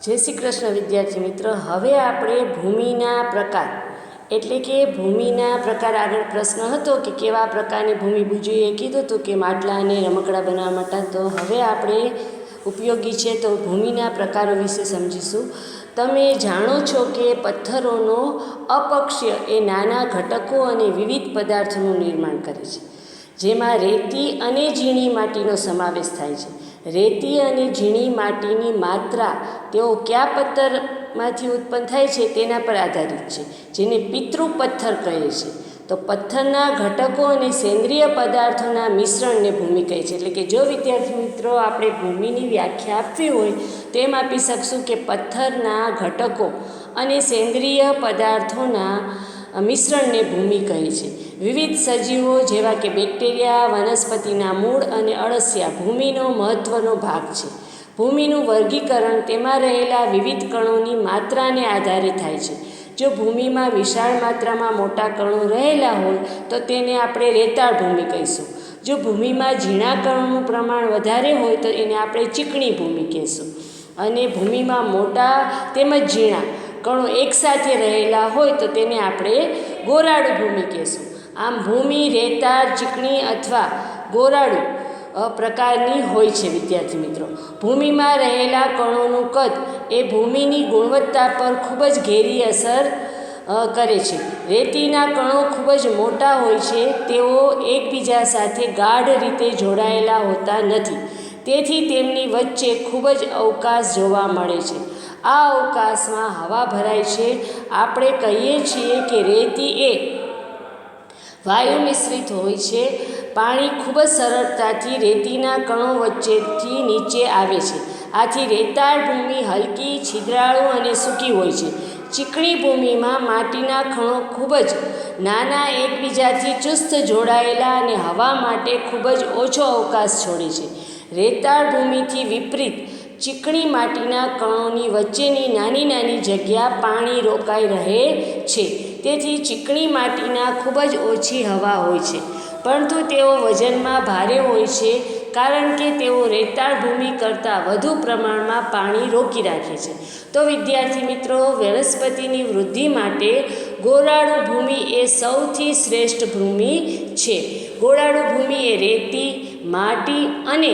જય શ્રી કૃષ્ણ વિદ્યાર્થી મિત્ર. હવે આપણે ભૂમિના પ્રકાર. એટલે કે ભૂમિના પ્રકાર આગળ પ્રશ્ન હતો કે કેવા પ્રકારની ભૂમિ બુજુએ કીધું હતું કે માટલા અને રમકડા બનાવવા માટે. તો હવે આપણે ઉપયોગી છે તો ભૂમિના પ્રકારો વિશે સમજીશું. તમે જાણો છો કે પથ્થરોનો અપક્ષય એ નાના ઘટકો અને વિવિધ પદાર્થોનું નિર્માણ કરે છે, જેમાં રેતી અને ઝીણી માટીનો સમાવેશ થાય છે. રેતી અને ઝીણી માટીની માત્રા તેઓ કયા પથ્થરમાંથી ઉત્પન્ન થાય છે તેના પર આધારિત છે, જેને પિતૃ પથ્થર કહે છે. તો પથ્થરના ઘટકો અને સેન્દ્રિય પદાર્થોના મિશ્રણને ભૂમિ કહે છે. એટલે કે જો વિદ્યાર્થી મિત્રો આપણે ભૂમિની વ્યાખ્યા આપવી હોય, તો એમ આપી શકશું કે પથ્થરના ઘટકો અને સેન્દ્રિય પદાર્થોના મિશ્રણને ભૂમિ કહે છે. વિવિધ સજીવો જેવા કે બેક્ટેરિયા, વનસ્પતિના મૂળ અને અળસિયા ભૂમિનો મહત્ત્વનો ભાગ છે. ભૂમિનું વર્ગીકરણ તેમાં રહેલા વિવિધ કણોની માત્રાને આધારે થાય છે. જો ભૂમિમાં વિશાળ માત્રામાં મોટા કણો રહેલા હોય, તો તેને આપણે રેતાળ ભૂમિ કહીશું. જો ભૂમિમાં ઝીણા કણોનું પ્રમાણ વધારે હોય, તો એને આપણે ચીકણી ભૂમિ કહીશું. અને ભૂમિમાં મોટા તેમજ ઝીણા કણો એકસાથે રહેલા હોય, તો તેને આપણે ગોરાડુ ભૂમિ કહીશું. આમ ભૂમિ, રેતાળ, ચીકણી અથવા ગોરાડુ પ્રકારની હોય છે, વિદ્યાર્થી મિત્રો. ભૂમિમાં રહેલા કણોનું કદ એ ભૂમિની ગુણવત્તા પર ખૂબ જ ઘેરી અસર કરે છે. રેતીના કણો ખૂબ જ મોટા હોય છે, તેઓ એકબીજા સાથે ગાઢ રીતે જોડાયેલા હોતા નથી. તેથી તેમની વચ્ચે ખૂબ જ અવકાશ જોવા મળે છે. આ અવકાશમાં હવા ભરાય છે. આપણે કહીએ છીએ કે રેતી એ વાયુ મિશ્રિત હોય છે. પાણી ખૂબ જ સરળતાથી રેતીના કણો વચ્ચેથી નીચે આવે છે. આથી રેતાળ ભૂમિ હલકી, છિદ્રાળુ અને સૂકી હોય છે. ચીકણી ભૂમિમાં માટીના કણો ખૂબ જ નાના, એકબીજાથી ચુસ્ત જોડાયેલા અને હવા માટે ખૂબ જ ઓછો અવકાશ છોડે છે. રેતાળ ભૂમિથી વિપરીત, ચીકણી માટીના કણોની વચ્ચેની નાની નાની જગ્યા પાણી રોકાઈ રહે છે. તેથી ચીકણી માટીના ખૂબ જ ઓછી હવા હોય છે. પરંતુ તેઓ વજનમાં ભારે હોય છે, કારણ કે તેઓ રેતાળ ભૂમિ કરતાં વધુ પ્રમાણમાં પાણી રોકી રાખે છે. તો વિદ્યાર્થી મિત્રો, વનસ્પતિની વૃદ્ધિ માટે ગોરાળુ ભૂમિ એ સૌથી શ્રેષ્ઠ ભૂમિ છે. ગોરાળુ ભૂમિ એ રેતી, માટી અને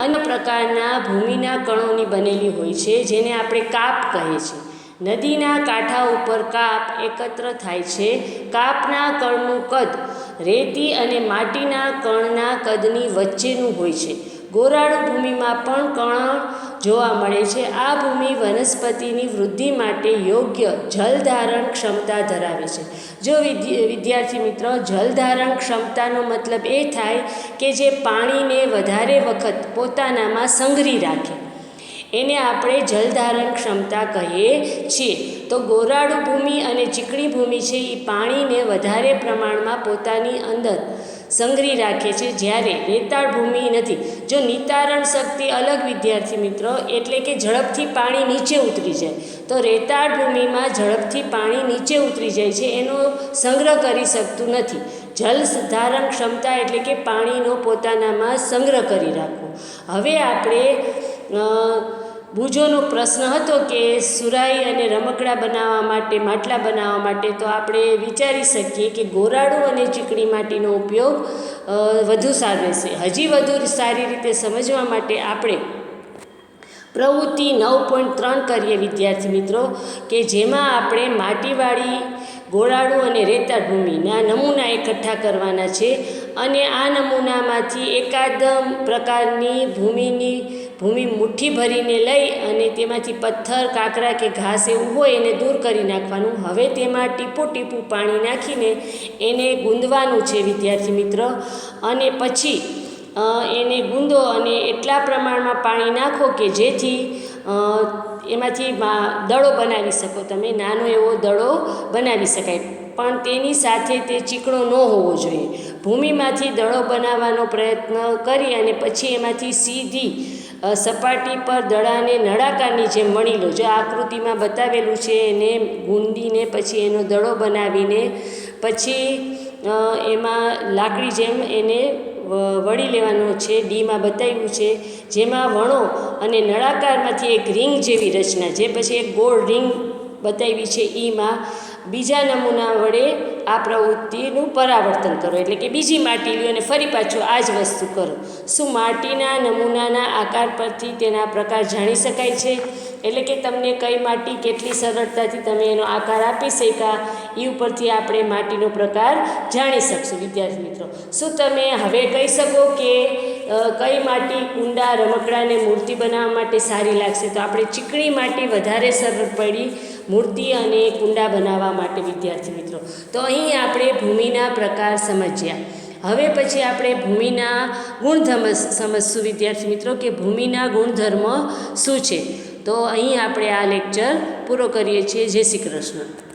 અન્ય પ્રકારના ભૂમિના કણોની બનેલી હોય છે, જેને આપણે કાપ કહે છે નદીના કાંઠા ઉપર કાપ એકત્ર થાય છે. કાપના કણનું કદ રેતી અને માટીના કણના કદની વચ્ચેનું હોય છે. ગોરાળુ ભૂમિમાં પણ કણ જોવા મળે છે. આ ભૂમિ વનસ્પતિની વૃદ્ધિ માટે યોગ્ય જલધારણ ક્ષમતા ધરાવે છે. જો વિદ્યાર્થી મિત્રો જલધારણ ક્ષમતાનો મતલબ એ થાય કે જે પાણીને વધારે વખત પોતાનામાં સંઘરી રાખે. એને આપણે જલધારણ ક્ષમતા કહીએ છીએ. તો ગોરાળુ ભૂમિ અને ચીકણી ભૂમિ છે એ પાણીને વધારે પ્રમાણમાં પોતાની અંદર સંગ્રહી રાખે છે. જ્યારે રેતાળ ભૂમિ નથી. જો નિતારણ શક્તિ અલગ વિદ્યાર્થી મિત્રો, એટલે કે ઝડપથી પાણી નીચે ઉતરી જાય, તો રેતાળ ભૂમિમાં ઝડપથી પાણી નીચે ઉતરી જાય છે. એનો સંગ્રહ કરી શકતું નથી. જલ ધારણ ક્ષમતા એટલે કે પાણીનો પોતાનામાં સંગ્રહ કરી રાખવો. હવે આપણે બુજોનો પ્રશ્ન હતો કે સુરાઈ અને રમકડા બનાવવા માટે, માટલા બનાવવા માટે તો આપણે વિચારી શકીએ કે ગોરાડુ અને ચીકણી માટીનો ઉપયોગ વધુ સારો રહેશે. હજી વધુ સારી રીતે સમજવા માટે આપણે પ્રવૃત્તિ નવ પોઈન્ટ ત્રણ કરીએ વિદ્યાર્થી મિત્રો, કે જેમાં આપણે માટીવાળી ગોળાળુ અને રેતાળ ભૂમિના નમૂના એકઠા કરવાના છે અને આ નમૂનામાંથી એકાદ પ્રકારની ભૂમિની, ભૂમિ મુઠ્ઠી ભરીને લઈ અને તેમાંથી પથ્થર, કાંકરા કે ઘાસ એવું હોય એને દૂર કરી નાખવાનું. હવે તેમાં ટીપું ટીપું પાણી નાખીને એને ગુંદવાનું છે વિદ્યાર્થી મિત્ર. અને પછી એને ગુંદો અને એટલા પ્રમાણમાં પાણી નાખો કે જેથી એમાંથી દડો બનાવી શકો તમે. નાનો એવો દડો બનાવી શકાય. પણ તેની સાથે તે ચીકણો ન હોવો જોઈએ. ભૂમિમાંથી દડો બનાવવાનો પ્રયત્ન કરી અને પછી એમાંથી સીધી સપાટી પર દડાને નળાકારની જેમ મણી લો. જો આકૃતિમાં બતાવેલું છે, એને ગુંદીને પછી એનો દડો બનાવીને પછી એમાં લાકડી જેમ એને વળી લેવાનો છે, ડીમાં બતાવ્યું છે, જેમાં વણો અને નળાકારમાંથી એક રિંગ જેવી રચના, જે પછી એક ગોળ રિંગ બતાવી છે ઈમાં. બીજા નમૂના વડે આ પ્રવૃત્તિનું પરાવર્તન કરો, એટલે કે બીજી માટી લ્યો અને ફરી પાછું આ જ વસ્તુ કરો. શું માટીના નમૂનાના આકાર પરથી તેના પ્રકાર જાણી શકાય છે? એટલે કે તમને કઈ માટી કેટલી સરળતાથી તમે એનો આકાર આપી શક્યા એ ઉપરથી આપણે માટીનો પ્રકાર જાણી શકશું, વિદ્યાર્થી મિત્રો. શું તમે હવે કહી શકો કે કઈ માટી કુંડા રમકડાને મૂર્તિ બનાવવા માટે સારી લાગશે? તો આપણે ચીકણી માટી વધારે સરળ પડી મૂર્તિ અને કુંડા બનાવવા માટે, વિદ્યાર્થી મિત્રો. તો અહીં આપણે ભૂમિના પ્રકાર સમજ્યા. હવે પછી આપણે ભૂમિના ગુણધર્મ સમજશું, વિદ્યાર્થી મિત્રો, કે ભૂમિના ગુણધર્મ શું છે? તો અહીં આપણે આ લેક્ચર પૂરો કરીએ છીએ. જય શ્રી કૃષ્ણ.